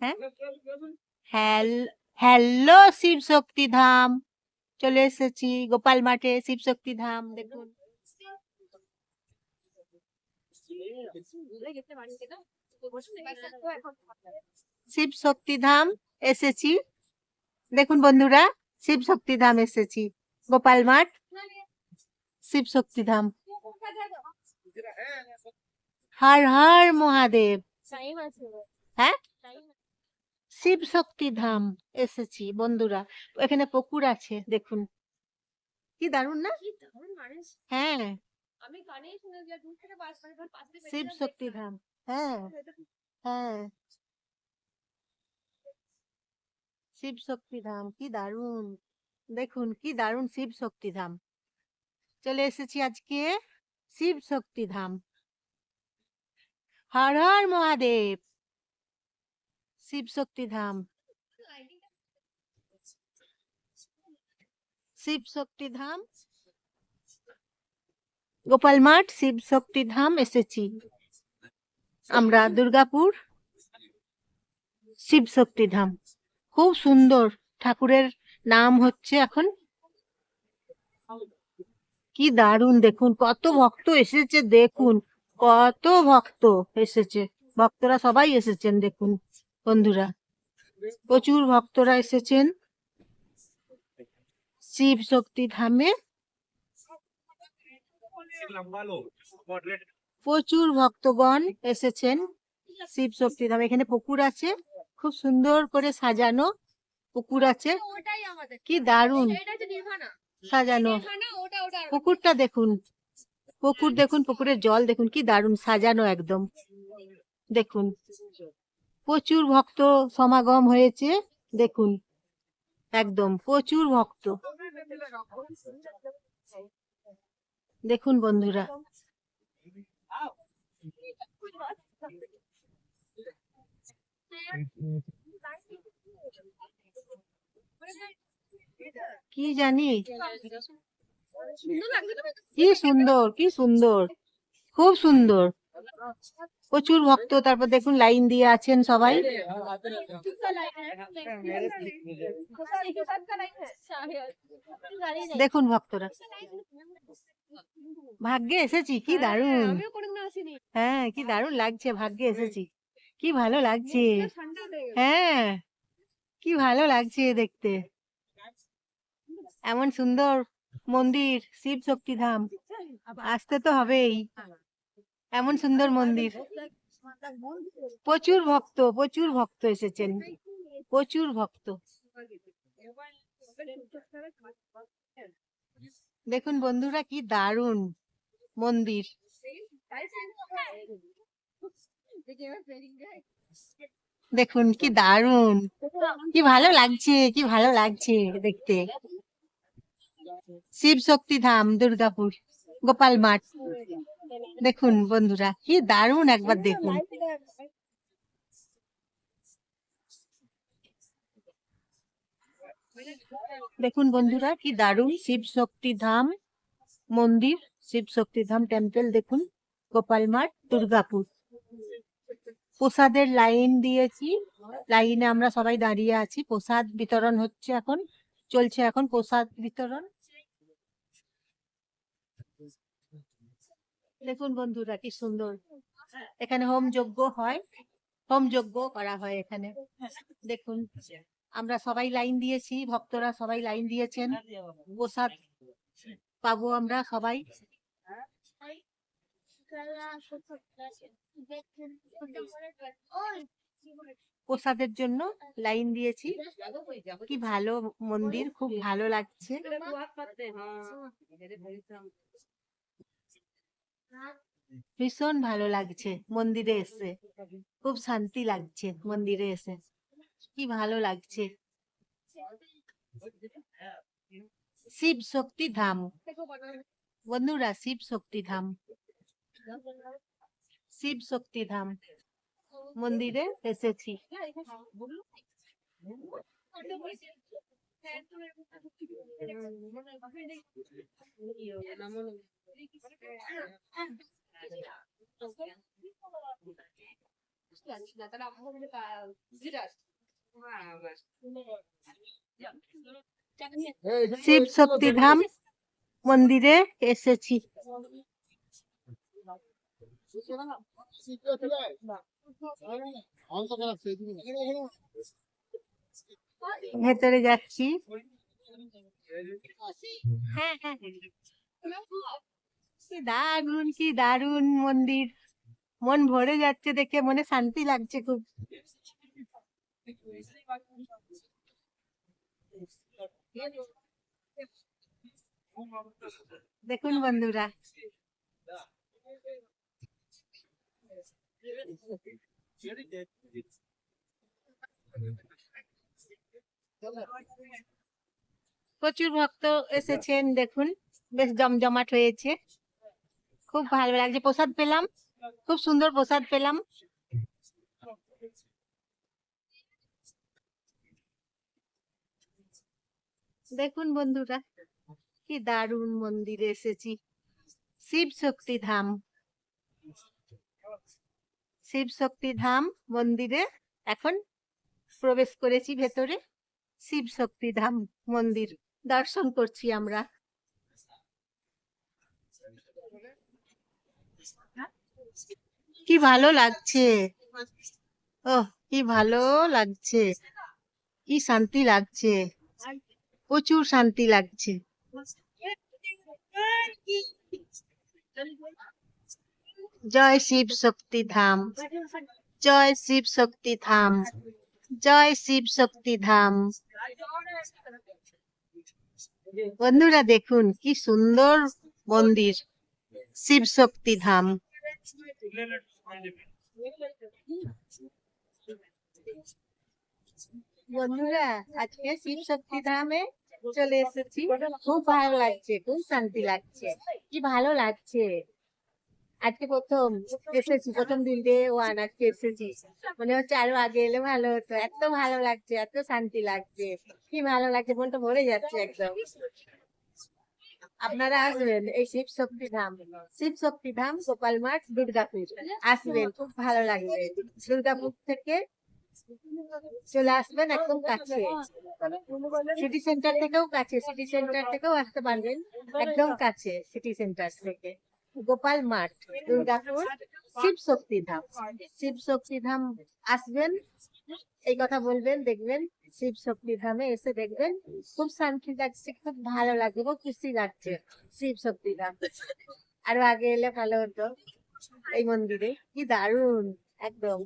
হ্যাঁ? হ্যালো শিব শক্তি ধাম। চলে এসেছি গোপাল মাঠে শিব শক্তি ধাম দেখুন। শিব শক্তি ধাম এসেছি। দেখুন বন্ধুরা শিব শক্তি ধাম এসেছি গোপাল মাঠ শিব শক্তি ধাম। হর হর মহাদেব। হ্যাঁ? শিব শক্তি ধাম এসেছি বন্ধুরা। এখানে পুকুর আছে দেখুন। কি দারুণ না? হ্যাঁ। আমি দিয়ে শিব শক্তি ধাম হ্যাঁ হ্যাঁ। শিব শক্তি ধাম কি দারুণ। দেখুন কি দারুণ শিব শক্তি ধাম। চলে এসেছি আজকে শিব শক্তি ধাম। হর হর মহাদেব। গোপাল মাঠ এসেছি। আমরা দুর্গাপুর। খুব সুন্দর। ঠাকুরের নাম হচ্ছে এখন কি দারুণ, দেখুন, কত ভক্ত এসেছে, দেখুন, কত ভক্ত এসেছে। ভক্তরা সবাই এসেছেন, দেখুন। বন্ধুরা, প্রচুর ভক্তরা এসেছেন। শিব শক্তি ধামে প্রচুর ভক্তগণ এসেছেন শিব শক্তি ধামে। এখানে পুকুর আছে, খুব সুন্দর করে সাজানো পুকুর আছে। কি নির্ভানা সাজানো। পুকুরটা দেখুন, পুকুর দেখুন, পুকুরের জল দেখুন, কি দারুণ সাজানো একদম। দেখুন। প্রচুর ভক্ত সমাগম হয়েছে, দেখুন। একদম, প্রচুর ভক্ত। দেখুন বন্ধুরা। কি জানি? কি সুন্দর কি সুন্দর। খুব সুন্দর। প্রচুর ভক্ত, তারপর দেখুন লাইন দিয়ে আছেন সবাই। দেখুন ভক্তরা। ভাগ্যে এসেছি, কি আসিনি হ্যাঁ কি দারুণ লাগছে, ভাগ্যে এসেছি। কি ভালো লাগছে। হ্যাঁ কি ভালো লাগছে দেখতে। এমন সুন্দর মন্দির, শিব শক্তি ধাম আসতে তো হবেই। এমন সুন্দর মন্দির। প্রচুর ভক্ত প্রচুর ভক্ত এসেছেন। প্রচুর ভক্ত। দেখুন বন্ধুরা, কি দারুণ মন্দির। দেখুন, কি দারুণ। কি ভালো লাগছে, কি ভালো লাগছে দেখতে। শিব শক্তি ধাম, দুর্গাপুর, গোপাল মাঠ। দেখুন বন্ধুরা কি দারুণ একবার দেখুন। দেখুন বন্ধুরা কি দারুণ। শিব শক্তি ধাম মন্দির শিব শক্তি ধাম টেম্পল দেখুন গোপাল মাঠ দুর্গাপুর। প্রসাদের লাইন দিয়েছি। লাইনে আমরা সবাই দাঁড়িয়ে আছি। প্রসাদ বিতরণ হচ্ছে এখন চলছে এখন প্রসাদ বিতরণ। দেখুন বন্ধুরা কি সুন্দর। এখানে হোম যজ্ঞ হয়। হোম যজ্ঞ করা হয় এখানে। দেখুন, আমরা সবাই লাইন দিয়েছি, ভক্তরা সবাই লাইন দিয়েছেন। প্রসাদ পাবো আমরা সবাই। প্রসাদের জন্য লাইন দিয়েছি। কি ভালো মন্দির, খুব ভালো লাগছে। ভীষণ ভালো লাগছে মন্দিরে এসে। খুব শান্তি লাগছে মন্দিরে এসে। কি ভালো লাগছে। শিব শক্তি ধাম। বন্ধুরা, শিব শক্তি ধাম। শিব শক্তি ধাম। মন্দিরে এসেছি। হয় শিব শক্তি ধাম মন্দিরে এসেছি। ভেতরে যাচ্ছি। হ্যাঁ হ্যাঁ। কি দারুণ কি দারুণ মন্দির। মন ভরে যাচ্ছে দেখে, মনে শান্তি লাগছে খুব। দেখুন বন্ধুরা। প্রচুর ভক্ত এসেছেন, দেখুন। বেশ জমজমাট হয়েছে। খুব ভালো লাগছে। প্রসাদ পেলাম, খুব সুন্দর প্রসাদ পেলাম। দেখুন বন্ধুরা, কি দারুণ মন্দিরে এসেছি। শিব শক্তি ধাম। শিব শক্তি ধাম মন্দিরে এখন প্রবেশ করেছি ভেতরে। শিব শক্তি ধাম মন্দির দর্শন করছি আমরা। কি ভালো লাগছে? ও কি ভালো লাগছে। কি শান্তি লাগছে। প্রচুর শান্তি লাগছে। জয় শিব শক্তি ধাম। জয় শিব শক্তি ধাম। জয় শিব শক্তি ধাম। বন্ধুরা দেখুন, কি সুন্দর মন্দির। শিব শক্তি ধাম বন্ধুরা, আজকে শিব শক্তি ধামে চলে এসেছি। খুব ভালো লাগছে, খুব শান্তি লাগছে। কি ভালো লাগছে। আজকে প্রথম এসেছি, প্রথম দিন ডে ওয়ান আজকে এসেছি। মনে হচ্ছে আরও আগে এলে ভালো হতো। এত ভালো লাগছে, এত শান্তি লাগছে। কি ভালো লাগছে, মনটা ভরে যাচ্ছে একদম। আপনারা আসবেন এই শিব শক্তি ধাম শিব শক্তি ধাম গোপাল মাঠ দুর্গাপুর আসবেন খুব ভালো লাগবে। দুর্গাপুর থেকে চলে আসবেন একদম কাছে। সিটি সেন্টার থেকেও কাছে সিটি সেন্টার থেকেও আসতে পারবেন। একদম কাছে সিটি সেন্টার থেকে। গোপাল মাঠ দুর্গাপুর শিব শক্তি ধাম শিব শক্তি ধাম আসবেন এই কথা বলবেন দেখবেন। শিব শক্তি ধামে এসে দেখবেন খুব শান্তি লাগছে, খুব ভালো লাগছে খুব খুশি লাগছে শিব শক্তি ধাম। আরও আগে এলে ভালো হতো এই মন্দিরে, কি দারুণ, একদম।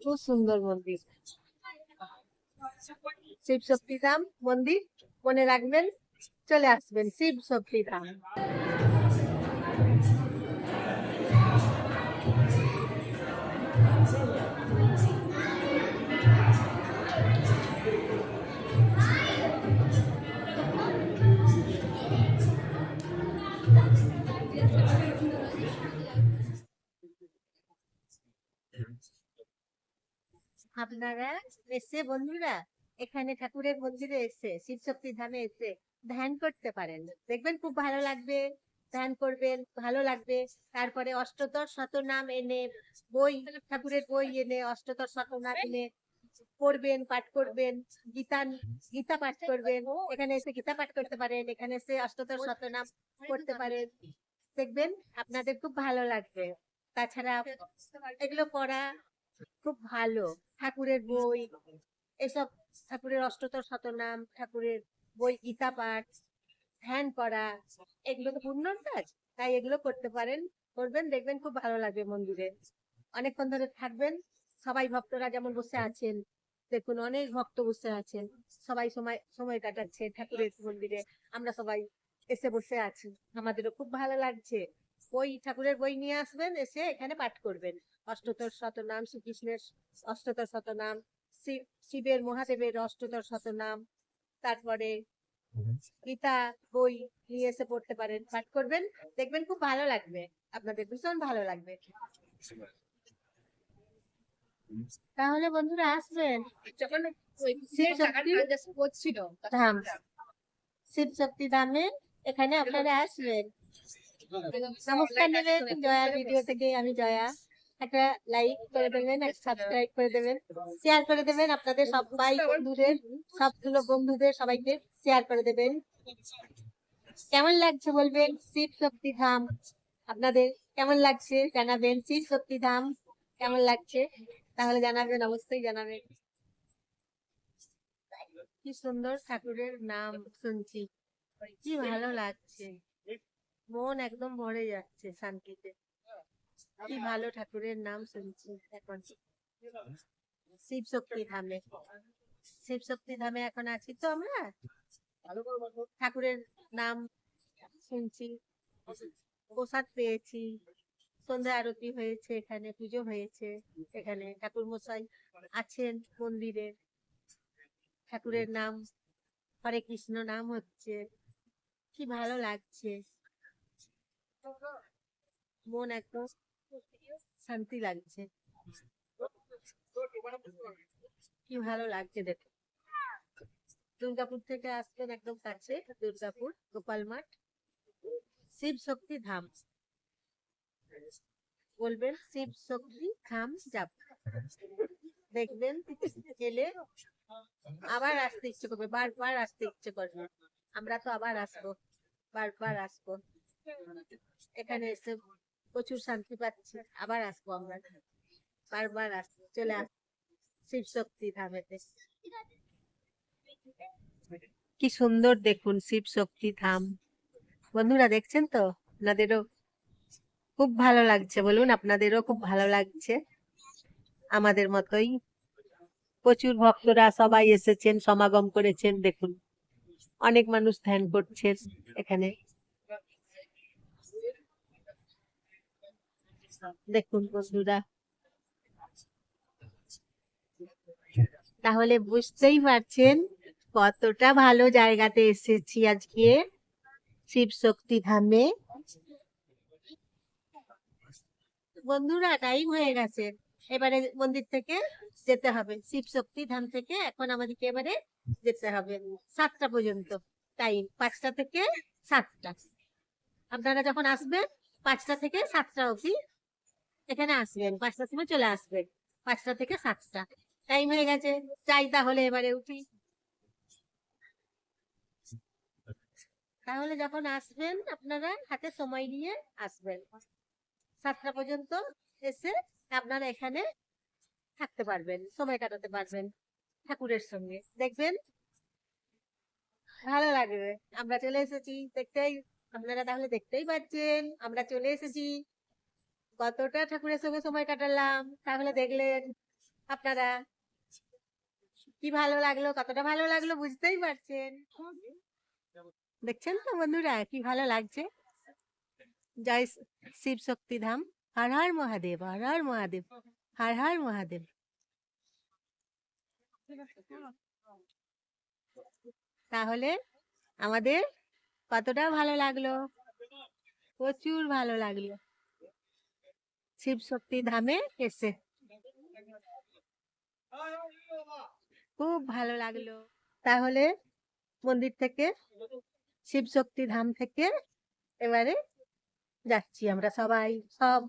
খুব সুন্দর মন্দির। শিব শক্তি ধাম মন্দির মনে রাখবেন, চলে আসবেন শিব শক্তি আপনারা এসে বন্ধুরা এখানে ঠাকুরের মন্দিরে এসে শিব শক্তি ধামে এসে ধ্যান করতে পারেন। দেখবেন খুব ভালো লাগবে, ধ্যান করবেন, ভালো লাগবে। তারপরে অষ্টদশ শতনাম এনে বই, ঠাকুরের বই এনে অষ্টদশ শতনাম এনে পড়বেন, পাঠ করবেন, গীতা গীতা পাঠ করবেন। এখানে এসে গীতা পাঠ করতে পারেন, এখানে এসে অষ্টদশ শতনাম করতে পারেন। দেখবেন আপনাদের খুব ভালো লাগবে। তাছাড়া এগুলো পড়া খুব ভালো। ঠাকুরের বই, এসব ঠাকুরের অষ্টতর শতনাম, ঠাকুরের বই, গীতা পাঠ, ধ্যান করা, এগুলো তো পুণ্যর কাজ। তাই এগুলো করতে পারেন, করবেন, দেখবেন খুব ভালো লাগবে মন্দিরে। অনেকক্ষণ ধরে থাকবেন, সবাই ভক্তরা যেমন বসে আছেন, দেখুন অনেক ভক্ত বসে আছেন, সবাই সময় সময় কাটাচ্ছে ঠাকুরের মন্দিরে। আমরা সবাই এসে বসে আছি, আমাদেরও খুব ভালো লাগছে। বই ঠাকুরের বই নিয়ে আসবেন এসে এখানে পাঠ করবেন। অষ্টতর শতনাম শ্রীকৃষ্ণের অষ্টতর শতনাম শিব- শিবের মহাদেবের অষ্টতর শতনাম তারপরে গীতা বই নিয়ে এসে পড়তে পারেন পাঠ করবেন। দেখবেন খুব ভালো লাগবে। আপনাদের ভীষণ ভালো লাগবে। তাহলে বন্ধুরা আসবেন। যখন শিব শক্তি ধামে এখানে আপনারা আসবেন। নমস্কার নেবেন জয়া ভিডিও থেকে আমি জয়া। একটা লাইক করে দেবেন একটা সাবস্ক্রাইব করে দেবেন শেয়ার করে দেবেন আপনাদের সবাই বন্ধুদের সবগুলো বন্ধুদের সবাইকে শেয়ার করে দেবেন। কেমন লাগছে বলবেন? শিব শক্তি ধাম আপনাদের কেমন লাগছে জানাবেন? শিব শক্তি ধাম কেমন লাগছে? তাহলে জানাবেন অবশ্যই জানাবেন। কি সুন্দর ঠাকুরের নাম শুনছি। কি ভালো লাগছে। মন একদম ভরে যাচ্ছে শান্তিতে। কি ভালো ঠাকুরের নাম শুনছি এখন। শিব শক্তি ধামে। শিব শক্তি ধামে এখন আছি তো আমরা? ঠাকুরের নাম শুনছি। প্রসাদ পেয়েছি। সন্ধ্যা আরতি হয়েছে এখানে পুজো হয়েছে এখানে। ঠাকুর মশাই আছেন মন্দিরে। ঠাকুরের নাম হরে কৃষ্ণ নাম হচ্ছে। কি ভালো লাগছে। মন একদম শান্তি লাগছে। কি ভালো লাগছে দেখো। দুর্গাপুর থেকে একদম কাছে, দুর্গাপুর, গোপাল মাঠ। শিব শক্তি ধাম। বলবেন শিব শক্তি ধাম যাব। দেখবেন গেলে আবার আসতে ইচ্ছে করবে, বারবার আসতে ইচ্ছে করবে। আমরা তো আবার আসব, বারবার আসব। এখানে এসে প্রচুর শান্তি পাচ্ছি। আবার আসব আমরা। বারবার আসব, চলে আস শিব শক্তি ধামেতে। কি সুন্দর দেখুন শিব শক্তি ধাম। বন্ধুরা, দেখছেন তো? আপনাদেরও খুব ভালো লাগছে। বলুন, আপনাদেরও খুব ভালো লাগছে। আমাদের মতোই প্রচুর ভক্তরা সবাই এসেছেন, সমাগম করেছেন, দেখুন। অনেক মানুষ ধ্যান করছেন এখানে। দেখুন বন্ধুরা। তাহলে বুঝতেই পারছেন কতটা ভালো জায়গাতে এসেছি আজকে শিব শক্তি ধামে। বন্ধুরা টাইম হয়ে গেছে। এবারে মন্দির থেকে যেতে হবে। শিব শক্তি ধাম থেকে এখন আমাদেরকে এবারে যেতে হবে। সাতটা পর্যন্ত টাইম পাঁচটা থেকে সাতটা। আপনারা যখন আসবেন, পাঁচটা থেকে সাতটা অবধি এখানে আসবেন, পাঁচটার সময় চলে আসবেন। পাঁচটা থেকে সাতটা। টাইম হয়ে গেছে। চাই তাহলে এবারে উঠি। তাহলে যখন আসবেন, আপনারা হাতে সময় নিয়ে আসবেন। সাতটা পর্যন্ত এসে আপনারা এখানে থাকতে পারবেন, সময় কাটাতে পারবেন ঠাকুরের সঙ্গে। দেখবেন ভালো লাগবে। আমরা চলে এসেছি, দেখতেই আপনারা তাহলে দেখতেই পাচ্ছেন, আমরা চলে এসেছি। কতটা ঠাকুরের সঙ্গে সময় কাটালাম, তাহলে দেখলেন আপনারা কি ভালো লাগল, কতটা ভালো লাগল বুঝতেই পারছেন। দেখছেন তো বন্ধুরা কি ভালো লাগছে? জয় শিব শক্তি ধাম হর হর মহাদেব, হর হর মহাদেব, হর হর মহাদেব। তাহলে আমাদের কতটা ভালো লাগল? প্রচুর ভালো লাগল। শিব শক্তি ধামে এসে। খুব ভালো লাগল। তাহলে মন্দির থেকে শিব শক্তি ধাম থেকে এবারে যাচ্ছি আমরা সবাই, সব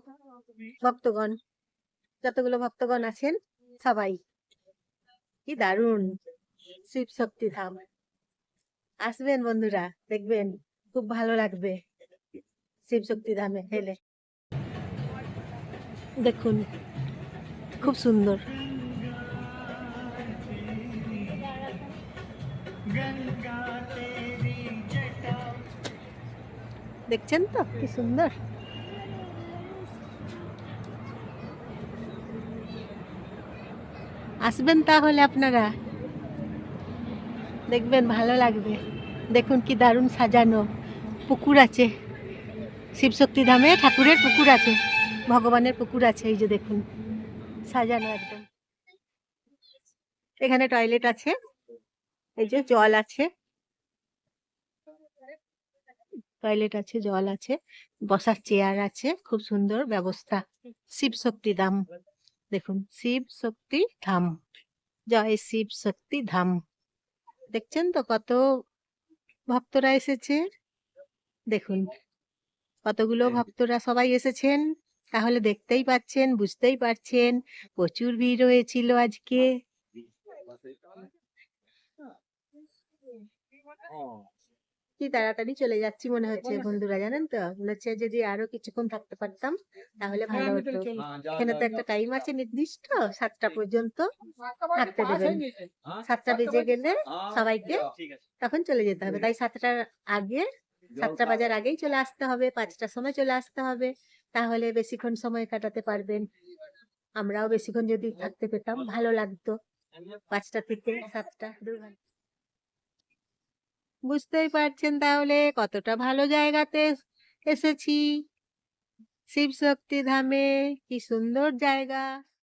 ভক্তগণ। যতগুলো ভক্তগণ আছেন, সবাই। কি দারুণ শিব শক্তি ধাম। আসবেন বন্ধুরা, দেখবেন, খুব ভালো লাগবে শিব শক্তি ধামে এলে। দেখুন, খুব সুন্দর। দেখছেন তো? কি সুন্দর। আসবেন তাহলে আপনারা? দেখবেন, ভালো লাগবে। দেখুন কি দারুণ সাজানো। পুকুর আছে। শিবশক্তি ধামে ঠাকুরের পুকুর আছে। ভগবানের পুকুর আছে এই যে দেখুন সাজানো একদম। এখানে টয়লেট আছে এই যে জল আছে। টয়লেট আছে জল আছে বসার চেয়ার আছে খুব সুন্দর ব্যবস্থা। শিব শক্তি ধাম দেখুন শিব শক্তি ধাম জয় শিব শক্তি ধাম। দেখছেন তো কত ভক্তরা এসেছে? দেখুন কতগুলো ভক্তরা সবাই এসেছেন? তাহলে দেখতেই পাচ্ছেন বুঝতেই পারছেন প্রচুর ভিড় হয়েছিল আজকে। কি তাড়াতাড়ি চলে যাচ্ছি মনে হচ্ছে বন্ধুরা জানেন তো? মনে হচ্ছে যদি আরও কিছুক্ষণ থাকতে পারতাম তাহলে ভালো হতো। এখানে তো একটা টাইম আছে নির্দিষ্ট সাতটা পর্যন্ত। থাকতে দেবেন সাতটা বেজে গেলে সবাইকে তখন চলে যেতে হবে। তাই সাতটার আগে সাতটা বাজার আগেই চলে আসতে হবে পাঁচটার সময় চলে আসতে হবে। তাহলে বেশিক্ষণ সময় কাটাতে পারবেন। আমরাও বেশিক্ষণ যদি থাকতে পেতাম, ভালো লাগতো। পাঁচটা থেকে সাতটা। বুঝতেই পারছেন তাহলে কতটা ভালো জায়গাতে এসেছি। শিব শক্তি ধামে, কি সুন্দর জায়গা।